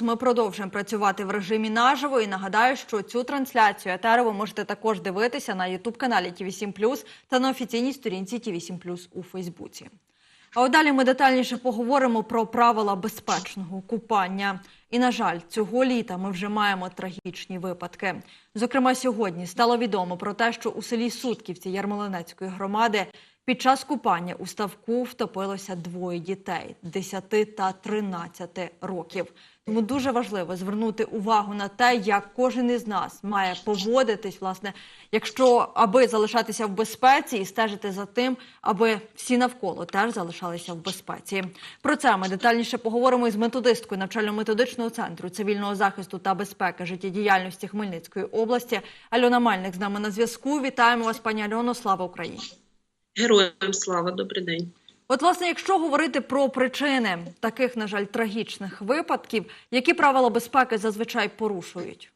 Ми продовжуємо працювати в режимі наживо. І нагадаю, що цю трансляцію етеру ви можете також дивитися на ютуб каналі ТІВІ 7 та на офіційній сторінці ТІВІ 7 у Фейсбуці. А далі ми детальніше поговоримо про правила безпечного купання. І, на жаль, цього літа ми вже маємо трагічні випадки. Зокрема, сьогодні стало відомо про те, що у селі Сутківці Ярмолинецької громади під час купання у ставку втопилося двоє дітей 10 та 13 років. Тому дуже важливо звернути увагу на те, як кожен із нас має поводитись, власне, якщо аби залишатися в безпеці і стежити за тим, аби всі навколо теж залишалися в безпеці. Про це ми детальніше поговоримо із методисткою навчально-методичного центру цивільного захисту та безпеки життєдіяльності Хмельницької області. Альона Мальник з нами на зв'язку. Вітаємо вас, пані Альоно. Слава Україні! Героям слава, добрий день. От, власне, якщо говорити про причини таких, на жаль, трагічних випадків, які правила безпеки зазвичай порушують?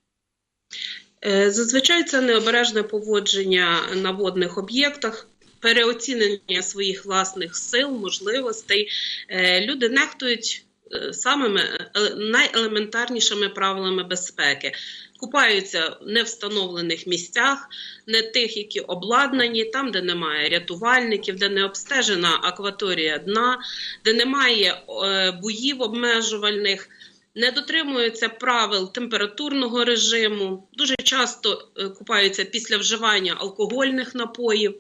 Е, Зазвичай це необережне поводження на водних об'єктах, переоцінення своїх власних сил, можливостей. Е, Люди нехтують самими е, найелементарнішими правилами безпеки. Купаються в невстановлених місцях, не тих, які обладнані, там, де немає рятувальників, де не обстежена акваторія дна, де немає е, буїв обмежувальних, не дотримуються правил температурного режиму, дуже часто е, купаються після вживання алкогольних напоїв.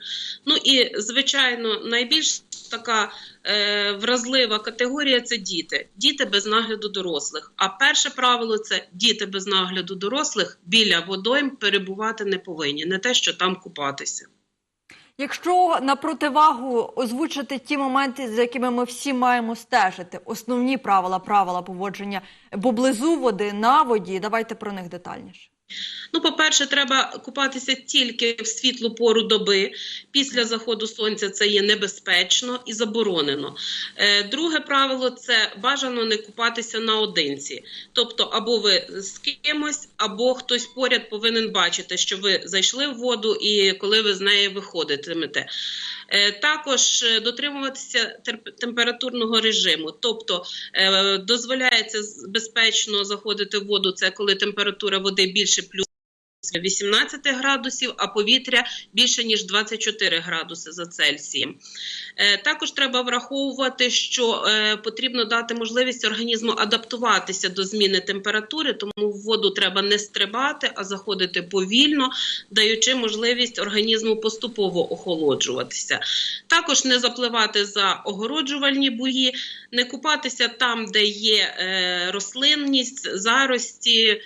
Ну і, звичайно, найбільш така е, вразлива категорія це діти. Діти без нагляду дорослих. А перше правило це діти без нагляду дорослих біля водойм перебувати не повинні, не те, що там купатися. Якщо на противагу озвучити ті моменти, з якими ми всі маємо стежити, основні правила, правила поводження поблизу води, на воді, давайте про них детальніше. Ну, по-перше, треба купатися тільки в світлу пору доби. Після заходу сонця це є небезпечно і заборонено. Е, друге правило це бажано не купатися наодинці. Тобто, або ви з кимось, або хтось поряд повинен бачити, що ви зайшли в воду і коли ви з неї виходитимете. Е, Також е, дотримуватися температурного режиму, тобто е, дозволяється безпечно заходити в воду. Це коли температура води більше плюс 18 градусів, а повітря більше ніж 24 градуси за Цельсієм. Е, Також треба враховувати, що е, потрібно дати можливість організму адаптуватися до зміни температури, тому в воду треба не стрибати, а заходити повільно, даючи можливість організму поступово охолоджуватися. Також не запливати за огороджувальні бої, не купатися там, де є е, рослинність, зарості.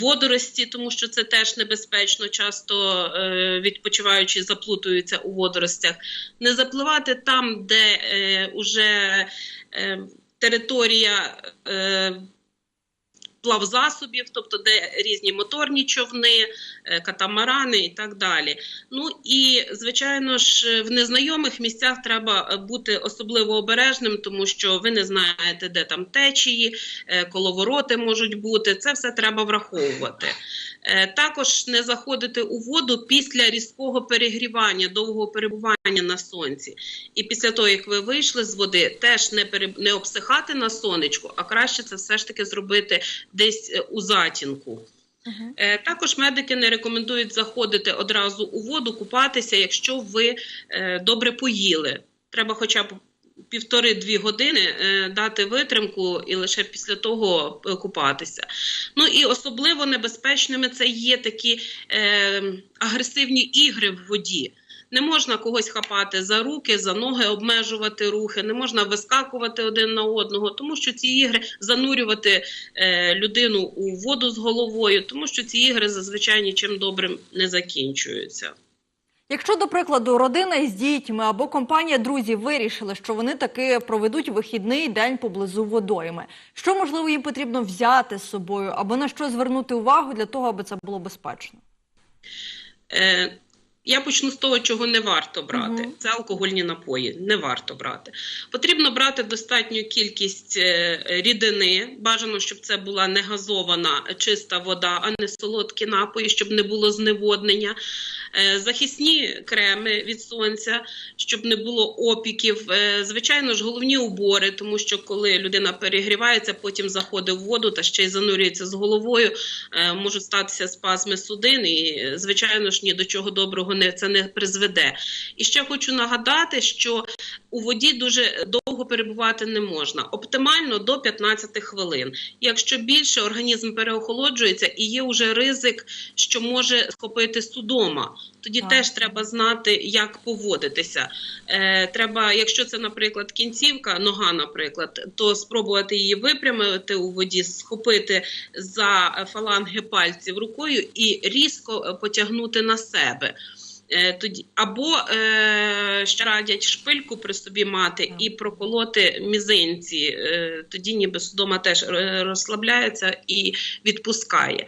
Водорості, тому що це теж небезпечно, часто е, відпочиваючи заплутуються у водоростях. Не запливати там, де е, уже е, територія е, плавзасобів, тобто де різні моторні човни, е, катамарани і так далі. Ну і звичайно ж, в незнайомих місцях треба е, бути особливо обережним, тому що ви не знаєте, де там течії, е, коловороти можуть бути. Це все треба враховувати. Е, Також не заходити у воду після різкого перегрівання, довгого перебування на сонці. І після того, як ви вийшли з води, теж не пере... не обсихати на сонечку, а краще це все ж таки зробити десь е, у затінку. Угу. Також медики не рекомендують заходити одразу у воду, купатися, якщо ви добре поїли. Треба хоча б півтори-дві години е, дати витримку і лише після того е, купатися. Ну і особливо небезпечними це є такі е, агресивні ігри в воді. Не можна когось хапати за руки, за ноги, обмежувати рухи, не можна вискакувати один на одного, тому що ці ігри занурювати е, людину у воду з головою, тому що ці ігри зазвичай нічим добрим не закінчуються. Якщо, до прикладу, родина із дітьми або компанія друзів вирішили, що вони таки проведуть вихідний день поблизу водойми, що можливо їм потрібно взяти з собою або на що звернути увагу для того, аби це було безпечно? Е, я почну з того, чого не варто брати. Мгм. Це алкогольні напої. Не варто брати. Потрібно брати достатню кількість е, рідини. Бажано, щоб це була не газована чиста вода, а не солодкі напої, щоб не було зневоднення. Е, Захисні креми від сонця, щоб не було опіків. Е, Звичайно ж, головні убори, тому що коли людина перегрівається, потім заходить в воду та ще й занурюється з головою, е, можуть статися спазми судин, і звичайно ж ні до чого доброго не це не призведе. І ще хочу нагадати, що у воді дуже довго перебувати не можна. Оптимально до 15 хвилин. Якщо більше організм переохолоджується і є вже ризик, що може схопити судома. Тоді Так. теж треба знати, як поводитися. Е, треба, якщо це, наприклад, кінцівка, нога, наприклад, то спробувати її випрямити у воді, схопити за фаланги пальців рукою і різко е, потягнути на себе. Е, Тоді або е, ще радять шпильку при собі мати і проколоти мізинці. Е, тоді ніби судома теж е, розслабляється і відпускає.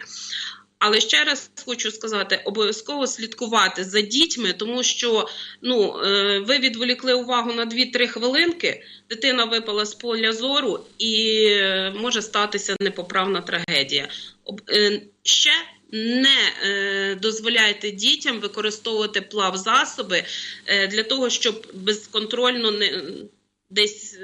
Але ще раз хочу сказати, обов'язково слідкувати за дітьми, тому що ну, е, ви відволікли увагу на 2-3 хвилинки, дитина випала з поля зору і е, може статися непоправна трагедія. Е, Ще не дозволяйте дітям використовувати плавзасоби для того, щоб безконтрольно не десь.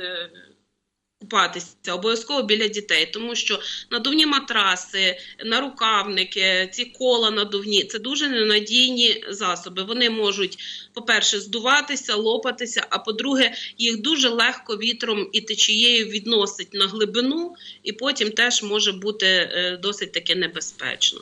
Купатися обов'язково біля дітей, тому що надувні матраси, нарукавники, ці кола надувні це дуже ненадійні засоби. Вони можуть, по-перше, здуватися, лопатися, а по-друге, їх дуже легко вітром і течією відносить на глибину, і потім теж може бути е, досить таки небезпечно.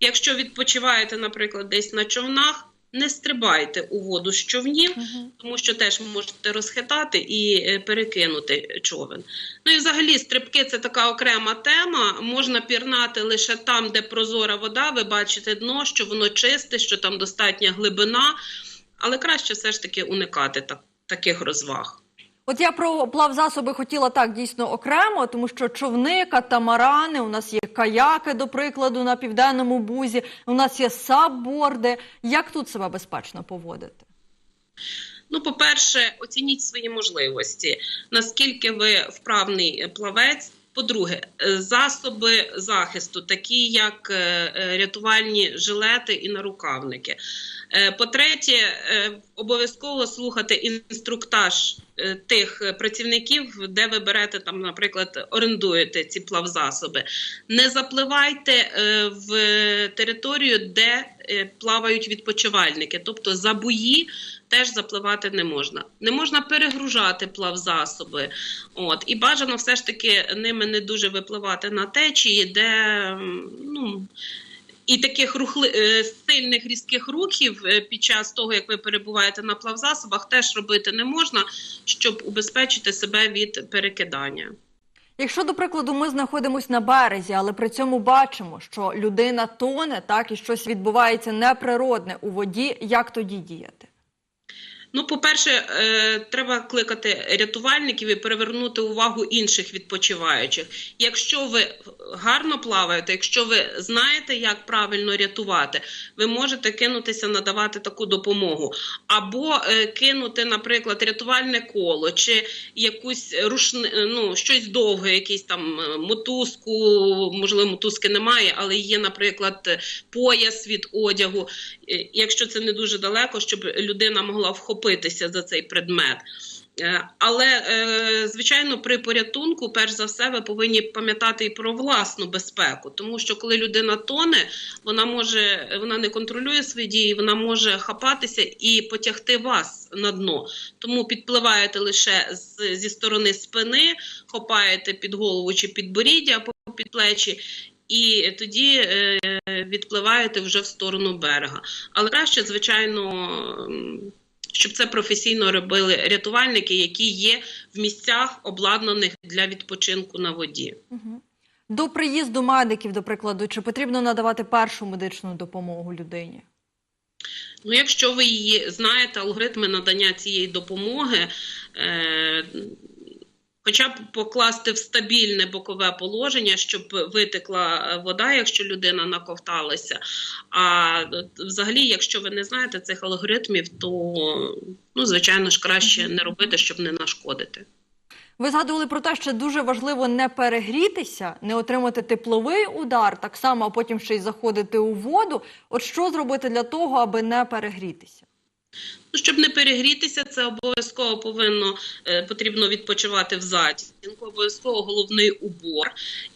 Якщо відпочиваєте, наприклад, десь на човнах, не стрибайте у воду з човнів, тому що теж можете розхитати і е, перекинути човен. Ну і взагалі стрибки це така окрема тема. Можна пірнати лише там, де прозора вода. Ви бачите дно, що воно чисте, що там достатня глибина, але краще все ж таки уникати так, таких розваг. От я про плавзасоби хотіла так дійсно окремо, тому що човни, катамарани, у нас є каяки, до прикладу, на південному бузі, у нас є сабборди. Як тут себе безпечно поводити? Ну, по-перше, оцініть свої можливості, наскільки ви вправний плавець. По-друге, е, засоби захисту, такі як е, е, рятувальні жилети і нарукавники. По-третє, обов'язково слухати інструктаж тих працівників, де ви берете там, наприклад, орендуєте ці плавзасоби. Не запливайте в територію, де плавають відпочивальники, тобто за буї теж запливати не можна. Не можна перегружати плавзасоби. От і бажано все ж таки ними не дуже випливати на течії, де ну. І таких рухли е, сильних різких рухів е, під час того, як ви перебуваєте на плавзасобах, теж робити не можна, щоб убезпечити себе від перекидання. Якщо, до прикладу, ми знаходимося на березі, але при цьому бачимо, що людина тоне, так і щось відбувається неприродне у воді, як тоді діяти? Ну, по-перше, е, треба кликати рятувальників і перевернути увагу інших відпочиваючих. Якщо ви гарно плаваєте, якщо ви знаєте, як правильно рятувати, ви можете кинутися надавати таку допомогу. Або е, кинути, наприклад, рятувальне коло чи якусь рушни, ну, щось довге, якийсь там е, мотузку, можливо, мотузки немає, але є, наприклад, пояс від одягу. Е, Якщо це не дуже далеко, щоб людина могла вхопитися за цей предмет. Е, Але, е, звичайно, при порятунку, перш за все, ви повинні пам'ятати і про власну безпеку, тому що коли людина тоне, вона може, вона не контролює свої дії, вона може хапатися і потягти вас на дно. Тому підпливаєте лише з, зі сторони спини, хопаєте під голову чи під боріддя або під плечі. І тоді е, відпливаєте вже в сторону берега. Але краще, звичайно, щоб це професійно робили рятувальники, які є в місцях, обладнаних для відпочинку на воді. Угу. До приїзду медиків, до прикладу, чи потрібно надавати першу медичну допомогу людині? Ну, якщо ви її знаєте, алгоритми надання цієї допомоги. Е, Хоча б покласти в стабільне бокове положення, щоб витекла е, вода, якщо людина наковталася. А е, взагалі, якщо ви не знаєте цих алгоритмів, то ну, звичайно ж краще не робити, щоб не нашкодити. Ви згадували про те, що дуже важливо не перегрітися, не отримати тепловий удар, так само, а потім ще й заходити у воду. От що зробити для того, аби не перегрітися? Ну, щоб не перегрітися, це обов'язково повинно е, потрібно відпочивати в затінку, обов'язково головний убор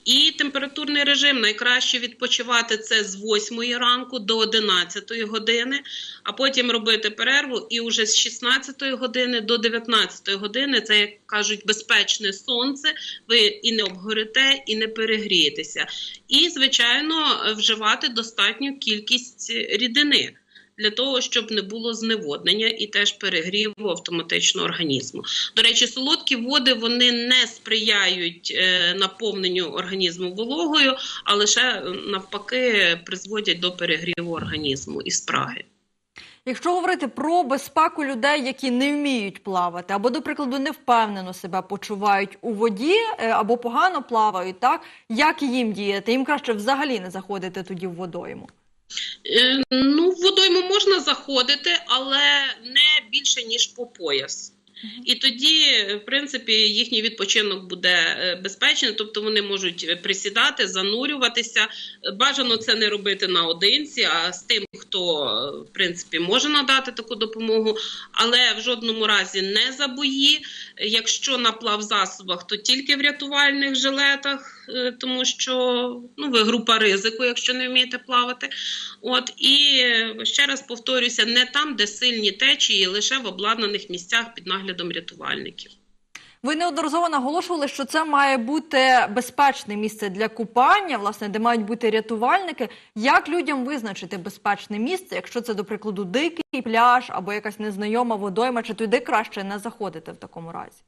і температурний режим. Найкраще відпочивати це з 8 ранку до 11 години, а потім робити перерву і вже з 16 години до 19 години це як кажуть безпечне сонце. Ви і не обгорите, і не перегрієтеся. І звичайно вживати достатню кількість рідини для того, щоб не було зневоднення і теж перегріву автоматично організму. До речі, солодкі води вони не сприяють е, наповненню організму вологою, а лише е, навпаки призводять до перегріву організму і спраги. Якщо говорити про безпеку людей, які не вміють плавати, або, до прикладу, не впевнено себе почувають у воді, е, або погано плавають, так як їм діяти? Їм краще взагалі не заходити тоді в водойму. Е, Ну, в водойму можна заходити, але не більше ніж по пояс. І тоді, в принципі, їхній відпочинок буде е, безпечний, тобто вони можуть присідати, занурюватися. Бажано це не робити наодинці, а з тим, хто в принципі може надати таку допомогу, але в жодному разі не за бої. Якщо на плавзасобах, то тільки в рятувальних жилетах, тому що ну, ви група ризику, якщо не вмієте плавати. От і е, ще раз повторюся, не там, де сильні течії, лише в обладнаних місцях під наглядом рятувальників. Ви неодноразово наголошували, що це має бути безпечне місце для купання, власне, де мають бути рятувальники. Як людям визначити безпечне місце, якщо це, до прикладу, дикий пляж або якась незнайома водойма, чи туди краще не заходити в такому разі?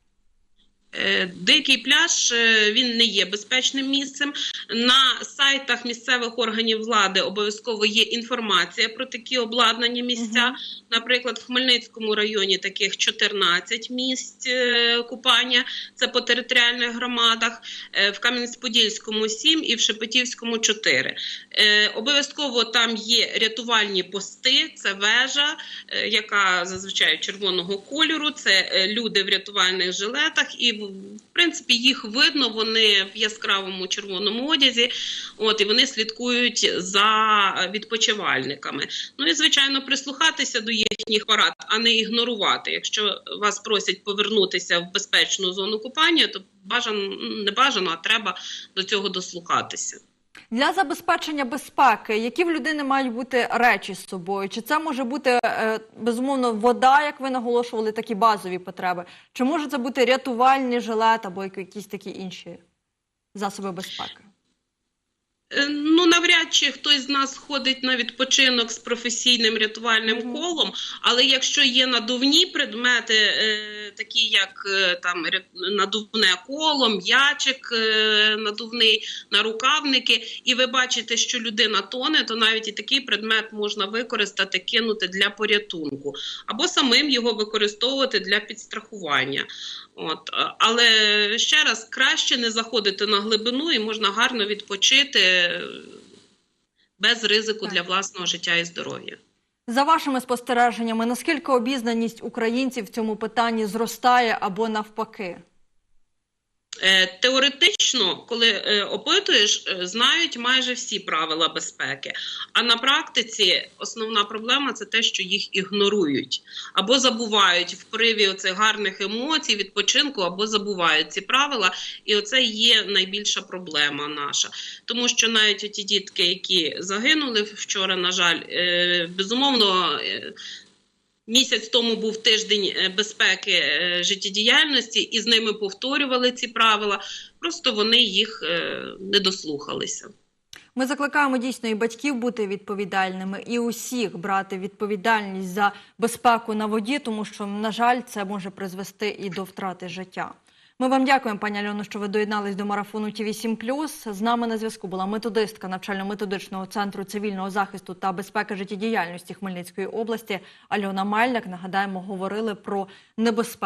Е, Дикий пляж е, він не є безпечним місцем. На сайтах місцевих органів влади обов'язково є інформація про такі обладнані місця. Наприклад, в Хмельницькому районі таких 14 місць е, купання. Це по територіальних громадах, в Кам'янець-Подільському 7 і в Шепетівському 4. Е, Обов'язково там є рятувальні пости, це вежа, яка зазвичай червоного кольору. Це люди в рятувальних жилетах, і в принципі їх видно. Вони в яскравому червоному одязі. От і вони слідкують за відпочивальниками. Ну і звичайно, прислухатися до їхніх парад, а не ігнорувати. Якщо вас просять повернутися в безпечну зону купання, то бажано не бажано, а треба до цього дослухатися. Для забезпечення безпеки, які в людини мають бути речі з собою? Чи це може бути е, безумовно вода, як ви наголошували, такі базові потреби? Чи може це бути рятувальний жилет або якісь такі інші засоби безпеки? Е, Ну, навряд чи хтось з нас ходить на відпочинок з професійним рятувальним колом, але якщо є надувні предмети, е, такі як е, там надувне коло, м'ячик е, надувний, нарукавники, і ви бачите, що людина тоне, то навіть і такий предмет можна використати, кинути для порятунку, або самим його використовувати для підстрахування. От, але ще раз краще не заходити на глибину і можна гарно відпочити е, без ризику Так. для власного життя і здоров'я. За вашими спостереженнями, наскільки обізнаність українців в цьому питанні зростає або навпаки? Е, Теоретично, коли е, опитуєш, е, знають майже всі правила безпеки. А на практиці основна проблема це те, що їх ігнорують або забувають в приві оцих гарних емоцій, відпочинку, або забувають ці правила. І оце є найбільша проблема наша. Тому що навіть ті дітки, які загинули вчора, на жаль, безумовно. Місяць тому був тиждень е, безпеки е, життєдіяльності, і з ними повторювали ці правила. Просто вони їх е, не дослухалися. Ми закликаємо дійсно і батьків бути відповідальними, і усіх брати відповідальність за безпеку на воді, тому що, на жаль, це може призвести і до втрати життя. Ми вам дякуємо, пані Альоно, що ви доєднались до марафону ті 7 З нами на зв'язку була методистка навчально-методичного центру цивільного захисту та безпеки життєдіяльності Хмельницької області Альона Мальник. Нагадаємо, говорили про небезпеку.